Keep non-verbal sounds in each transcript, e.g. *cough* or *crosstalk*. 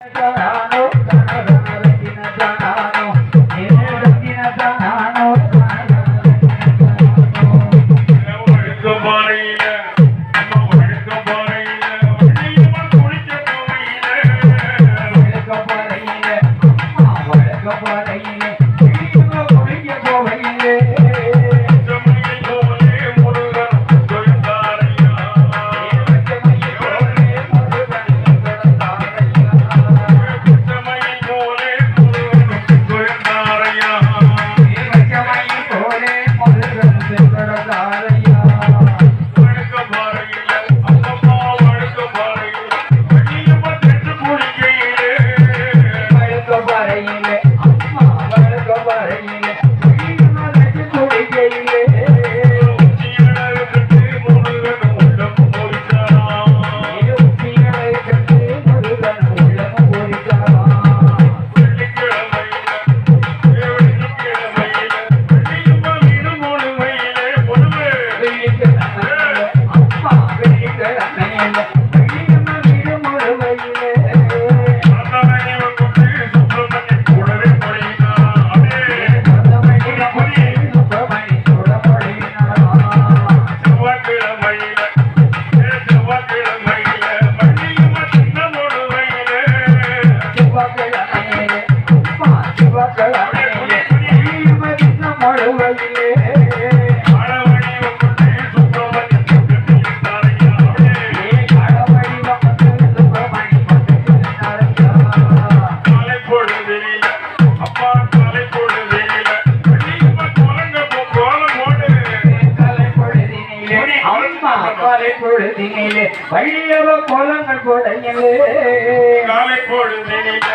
哎呀。வள்ளியவ கோலங்கள் கொடையிலே காலை பொழுதில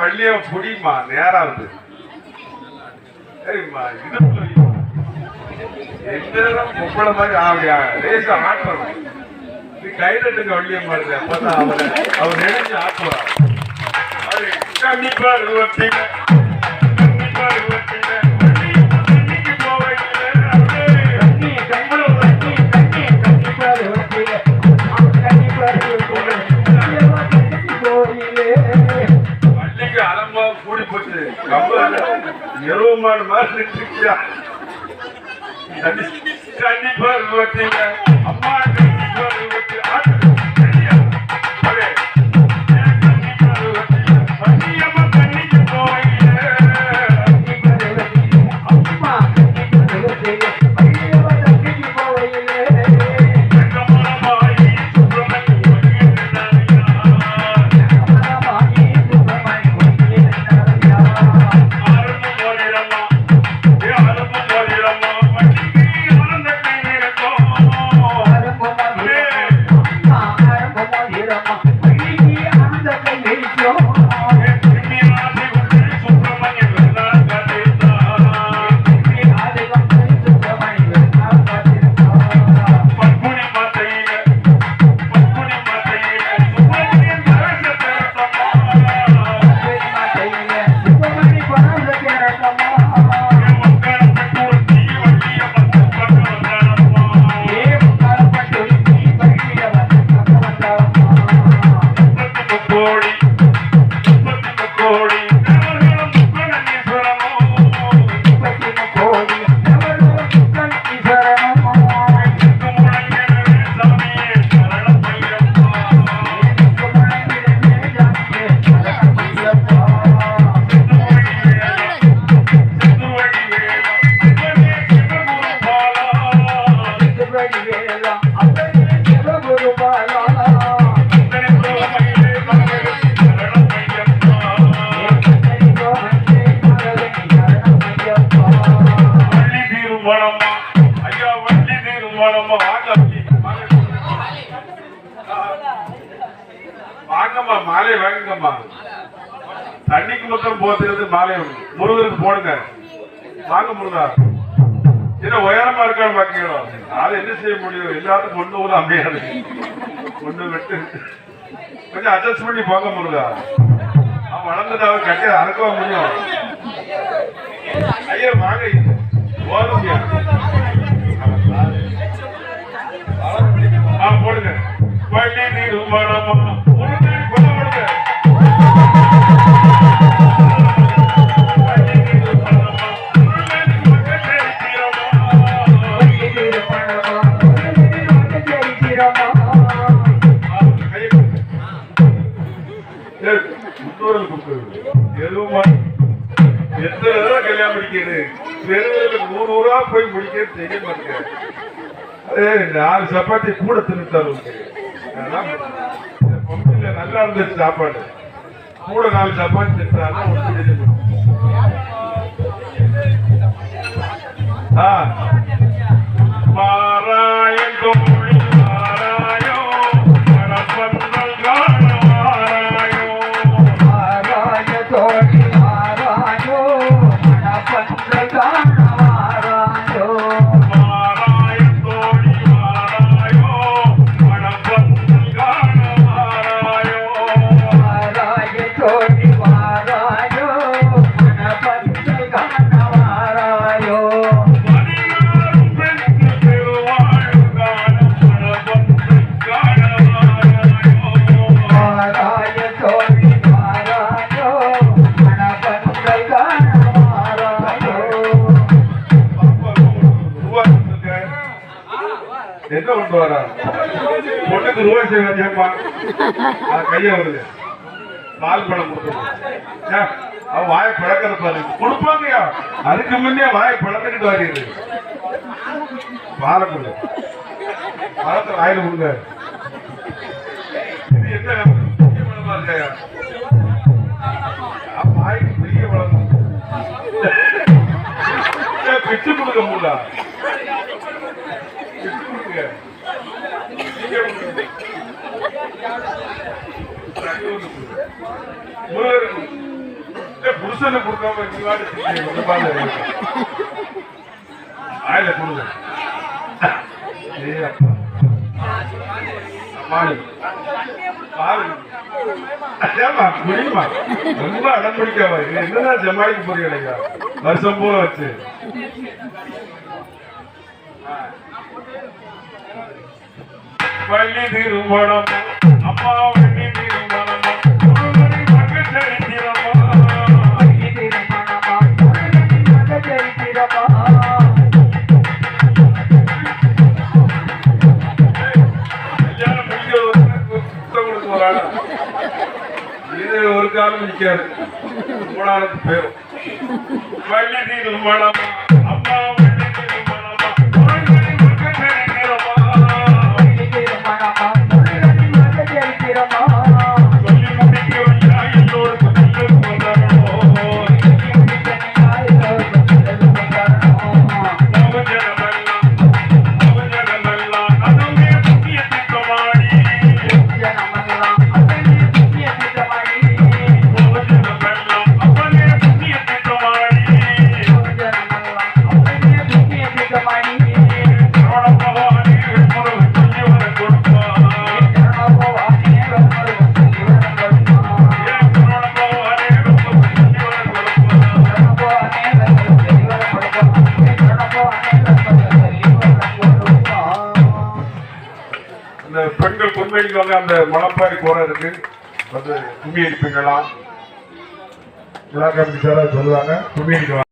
வள்ளிய புடிமா நேரா இருக்கு சரிம்மா இடுப்புல வை. எந்த நேரம் பொம்பளை மாதிரி ஆவியா லேசா ஆட்டணும் நீ கைதட்டுங்க வள்ளியம் பாருங்க அப்பதான் அவரை அவர் நினைச்சு ஆட்டுவா அது கண்டிப்பா இருபத்தில கண்டிப்பா எருவமான மாதிரி இருக்கியா கண்டிப்பா இருபத்தில அம்மா வாங்கம்மா மாலை வாங்குங்கம்மா தண்ணிக்கு மொத்தம் போத்துறது மாலை முருகருக்கு போடுங்க. வாங்க முருகா. என்ன உயரமா இருக்கான்னு பாக்கிறோம் அதை என்ன செய்ய முடியும்? எல்லாரும் பொண்ணு ஊர் அமையாது. பொண்ணு விட்டு. கொஞ்சம் அட்ஜஸ்ட் பண்ணி போங்க முருகா. அவன் வளர்ந்ததாக கட்டி அறக்கவா முடியும்? ஐயா வாங்க. போதும் ஆ போடுங்க. நீ நீர் கல்யாணம் தெருவில் நூறு ஊரா போய் முடிக்கிறது செய்ய மாட்டேங்க அதே நாலு சப்பாத்தி கூட தின்னுட்டாரு பொம்பளைல நல்லா இருந்துச்சு சாப்பாடு. கூட நாலு சப்பாத்தி தின்னுட்டாரு ஆ. வாராயன் பொண்ணுக்கு ரூபாய் செய்வாதியம்மா *laughs* கைய வருது. பால் பழம் கொடுத்துருக்கோம் அவன் வாயை பழக்கிற பாரு. கொடுப்பாங்கயா அதுக்கு முன்னே வாயை பழக்கிட்டு வரீங்க பாலை கொடு. பழத்தை வாயில கொடுங்க. என்ன பழமா இருக்கையா வாய்க்கு பெரிய பழம் பிச்சு கொடுக்க முடியல பிச்சு கொடுங்க நீங்க கொடுங்க. முருகருக்கு ஏய், கொடுக்காம நீ வாடி பாருங்க. கொடுங்க அப்பா. ஏம்மா, ரொம்ப அடம் பிடிக்காம என்னதான் ஜமாளிக்கு போறீங்க வருஷம் பூரா வச்சு பள்ளி திருமணம். அம்மா வள்ளி திருமணம். ஒருவரை மக சரித்திரமா ஒரு இது ஒரு காலம் நிற்காது மூணாவது பேரும் வள்ளி பெண்கள் அந்த மலப்பாரி போற இருக்கு வந்து கும்மி அடிப்பீங்களா விழா கமிட்டி சாரா சொல்லுவாங்க கும்மி அடிக்கலாம்